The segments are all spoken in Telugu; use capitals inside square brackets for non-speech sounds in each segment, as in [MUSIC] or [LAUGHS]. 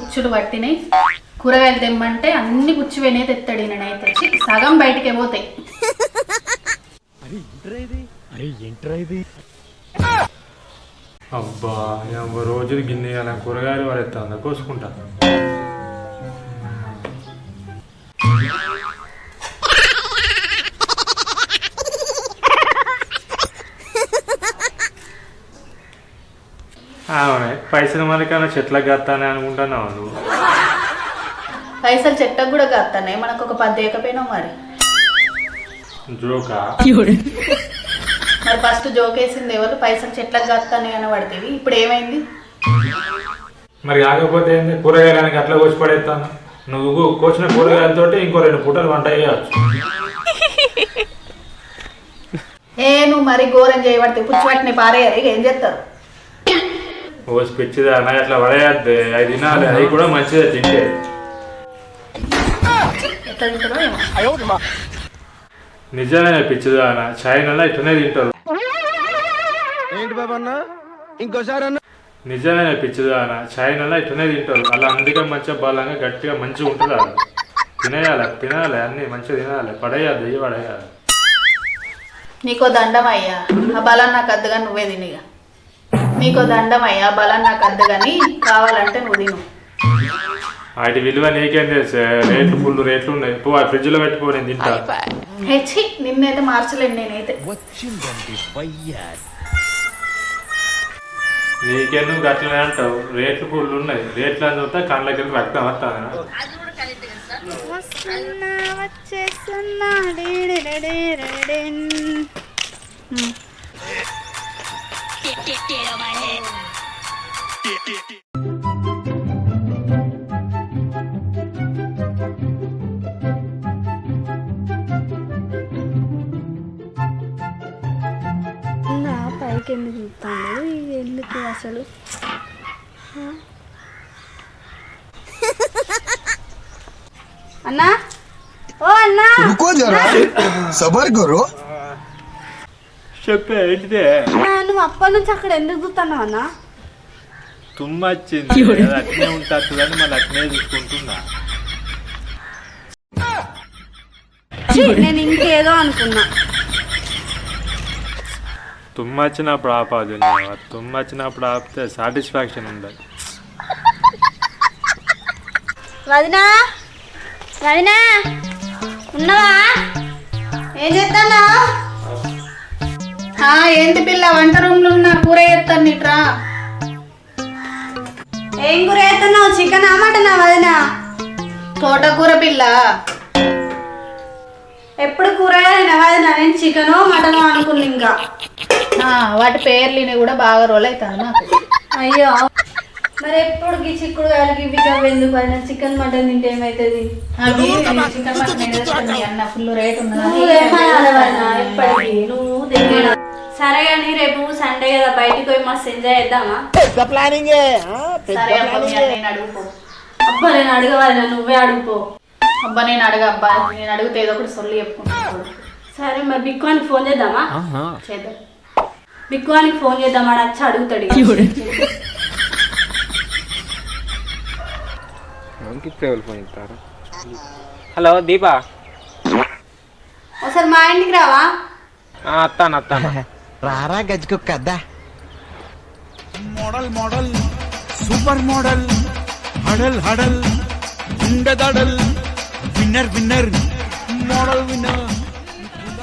పుచ్చులు పట్టినాయి. కూరగాయలు తెమ్మంటే అన్ని పుచ్చిపోయినాయి తెస్తాడు నేనైతే సగం బయటికి పోతాయి. అబ్బా రోజులు గిన్నె కూరగాయలు పడేస్తా కోసుకుంటా. అవునే పైసలు మనకన్నా చెట్లకు కత్తానే అనుకుంటున్నావు నువ్వు? పైసలు చెట్టకు కూడా కత్తానే మనకు ఒక పది ఏకపోయినావు మరి. జోకా? మరి ఫస్ట్ జోకేసింది ఎవరు? పైసలు చెట్లకు కత్తానే అని పడితేవి ఇప్పుడు ఏమైంది? మరి కాకపోతే ఏంది? కూరగాయలకి అట్లా కోసి పడేస్తాను నువ్వు కోసిన కూరగాయలతోటి ఇంకో రెండు పూటలు వంట చేయవచ్చు. ఏ నువ్వు మరి ఘోరం చేయబడితే పుచ్చి పట్టిన పారేయాలి. ఇక ఏం చేస్తారు? కోసి పిచ్చిదా అన్న అట్లా పడేయద్దు అవి తినాలి అవి కూడా మంచిదే తింటే. నిజమే పిచ్చిదా అన్న చైనాలో ఇట్లనే తింటారు. ఏంటి బాబా అన్న ఇంకోసారి అన్న నిజమే పిచ్చిదా అన్న చైనాలో ఇట్లనే తింటారు. అలా అందుకే మంచిగా బలంగా గట్టిగా మంచిగా ఉంటుంది? అది తినేయాలి తినాలి అన్ని మంచిగా తినాలి పడేయాలి దెయ్యి పడేయాలి నీకో దండం అయ్యా. ఆ బలం నాకు అద్దుగా నువ్వే తినిగా. నీకో దండం అయ్యా ఆ బలం నాకు అద్దు కానీ కావాలంటే నువ్వు తిను. వాటి విలువ నీకేం తెలుసు? రేట్లు ఫుల్ రేట్లు ఉన్నాయి. పో ఆ ఫ్రిడ్జ్లో పెట్టుకో నేను తింటా. హెచ్చి నిన్నైతే మార్చలేను నేనైతే. నీకే నువ్వు అట్లనే అంటావు? రేట్లు ఫుల్ ఉన్నాయి. రేట్లు అని చూస్తే కళ్ళకి రక్తం వస్తాను వస్తున్నా వచ్చేస్తున్నా. నా పైకి ఎందుకు చూస్తాను ఎందుకు అసలు? అన్నా? ఓ అన్నా! రుకో జరా. సబర్ కరో చెప్పే ఏంటిదే? నువ్వు అప్పటి నుంచి అక్కడ ఎందుకు చూస్తున్నావు అన్నా? తుమ్మ వచ్చింది. అట్నే ఉంటుంది మళ్ళీ అట్నే చూసుకుంటున్నా. నేను ఇంకేదో అనుకున్నా. తుమ్మ వచ్చినప్పుడు ఆపాదు తుమ్మ వచ్చినప్పుడు ఆపితే సాటిస్ఫాక్షన్ ఉండదు. వదినా? వదినా? ఉన్నావా? ఏం ఏంటి పిల్ల వంట రూమ్లో ఉన్న కూర చేస్తాను నీట్రా ఏం కూర అవుతున్నావు చికెన్ మటనా వదినా తోటకూర పిల్ల. ఎప్పుడు కూరగాయలు వదినా నేను చికెనో మటనో అనుకున్నా ఇంకా. ఆ, వాటి పేర్లు కూడా బాగా రోల్ అవుతాను నాకు. అయ్యో. మరి ఎప్పుడు ఈ చిక్కుడు కాయలకి ఇవి ఎందుకు? వదినా చికెన్ మటన్ తింటే ఏమవుతుంది అవి చికెన్ మటన్ అన్న ఫుల్ రేట్ ఉన్నది. వదినా ఎప్పటికీ? నువ్వు సరే కానీ రేపు సండే కదా బయటికి పోయి మస్తు ఎంజాయ్ చేద్దామా? సరే అబ్బా మీ అన్నయ్యని అడుగుపో. అబ్బా నేను అడగవదినా నువ్వే అడుగుపో. అబ్బా నేను అడగ అబ్బా నేను అడిగితే ఏదో ఒకటి సొల్లు చెప్పుకుంటాను సరే మరి బిక్కువానికి ఫోన్ చేద్దామా? చేద్దాం. బిక్కువానికి ఫోన్ చేద్దామా అని వచ్చి అడుగుతాడు. హలో దీపా ఒకసారి మా ఇంటికి రావా? ఆ, అత్తాను అత్తాను. [LAUGHS] రారా గజ్జుకు కదా మోడల్ మోడల్ సూపర్ మోడల్ హడల్ హడల్ ఉండదడల్ విన్నర్ విన్నర్ మోడల్ విన్నర్.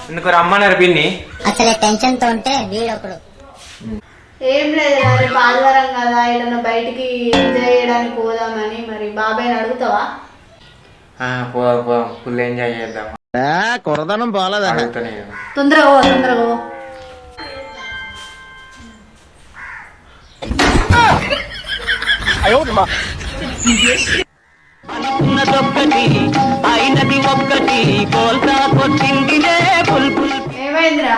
ఎందుకు రమ్మన్నారు పిన్ని? అసలే టెన్షన్తో ఉంటే వీడొకడు. ఏం లేదు రేపు ఆదివారం కదా ఏదైనా బయటికి ఎంజాయ్ చేయడానికి పోదామని మరి. బాబాయ్ని అడుగుతావా? పోదాం పోదాం. ఫుల్ ఎంజాయ్ చేద్దాం. కొరదనం పోలేదా. తొందరగా పో. ఏమైందిరా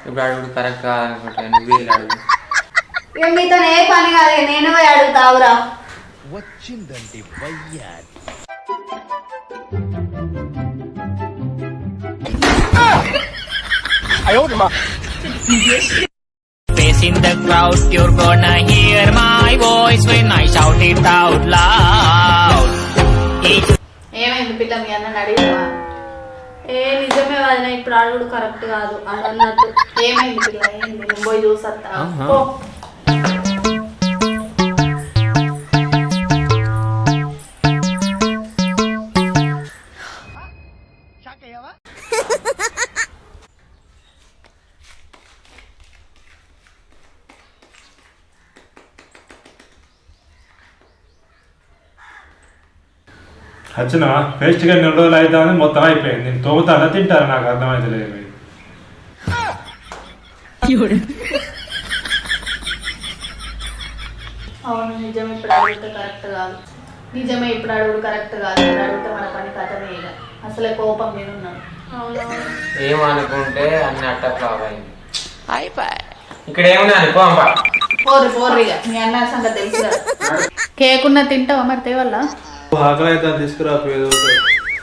ఇప్పుడు అడుగుడు కరెక్ట్ కాదనుకుంటా నువ్వు వెళ్ళి అడుగు ఇక మీతో ఏ పని కాదు ఇక నేను పోయి అడుగుతావురా. వచ్చిందండి face in the crowd. You're gonna hear my voice when I shout it out loud. ఏమైంది పిల్ల మీ అన్నని అడిగావా ఏ నిజమే వదిన ఇప్పుడు అడుగుడు కరెక్ట్ కాదు అని అన్నట్టు ఏమైంది పిల్ల ఏంది నేను పోయి చూసత్తా. [LAUGHS] వచ్చిన పేస్ట్గా రెండు రోజులు అవుతామని మొత్తం అయిపోయింది. నేను తోగుతానా తింటారా నాకు అర్థమైతలేదు. అవును నిజం ఇప్పుడు అడిగితే కరెక్ట్ కాదు. నిజమే ఇప్పుడు అడుగుడు కరెక్ట్ కాదు. ఇప్పుడు అడిగితే మన పని కథమే ఇక. అసలే కోపం మీద ఉన్నాను అవునవును ఏమనుకుంటే అన్ని అట్ట ఫ్లాప్ అయింది. ఇక్కడ ఏముంది అనుకో పోరు పోరు ఇక. మీ అన్న సంగతి తెలుసు కదా కేక్ ఉన్న తింటావా మరి తేవల్ల? ఆకలి అయితే తీసుకురా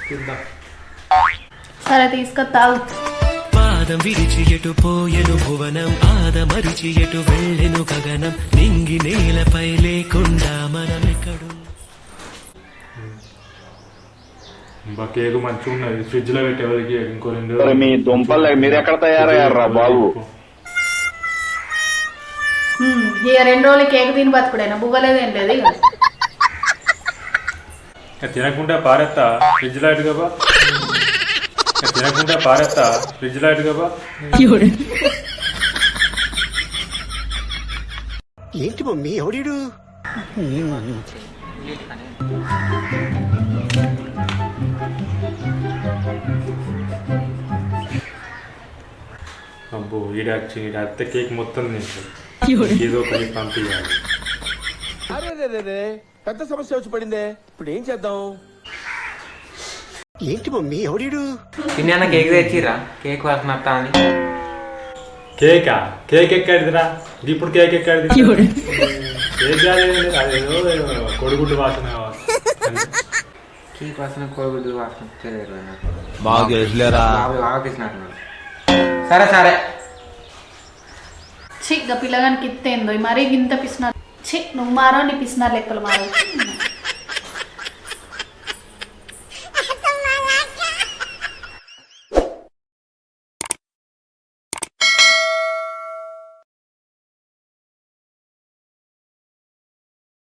తిందాం. సరే తీసుకొస్తావు పాదం విరిచి ఎటు పోయెను భువనం ఆదమరిచి ఎటు వెళ్ళెను గగనం. నింగి నేలపై లేకుండా మనమెక్కడు. ఇంకా కేక్ మంచిగా ఉన్నది. ఫ్రిడ్జ్లో పెట్టి ఎవరికి ఇంకో రెండు మీ దుంపలు మీరు ఎక్కడ తయారయ్యారా బాబు? ఇక రెండు రోజులు కేక్ తిని బతుకుడైనా? బువ్వలేదు ఏం లేదు తినకుండా పారెత్తా ఫ్రిడ్జ్ లైట్ కదా తినకుండా పారెత్తా ఫ్రిడ్జ్ లైట్ కదా ఏంటి మమ్మీ ఎవడీడు? అబ్బో ఈడ వచ్చి ఈడ అత్త కేక్ మొత్తం తింటాడు ఏదో ఒకటి పంపించాలి. అరే రే రే పెద్ద సమస్య వచ్చి పడిందే. ఇప్పుడు ఏం చేద్దాం? ఏంటి మమ్మీ ఎవడీడు? తిన్నాక కేక్ తెచ్చిరా కేక్ వాసన వస్తా అని. కేకా? కేక్ ఎక్కడిదిరా? ఇది ఇప్పుడు కేక్ ఎక్కడిది? కేక్ అదేదో కొడుగుడ్డు వాసన కేక్ వాసన కోగుడు వాసన తెలియదు బాగా తెలుసులేరా బాబు బాగా తీసినట్టున్నాడు సరే సరే. చి ఇక పిల్లగానికి ఇత్తేందో? మరీ గింత పిసినారు. చి నువ్వు మారో నీ పిసినారు లెక్కలు మారో.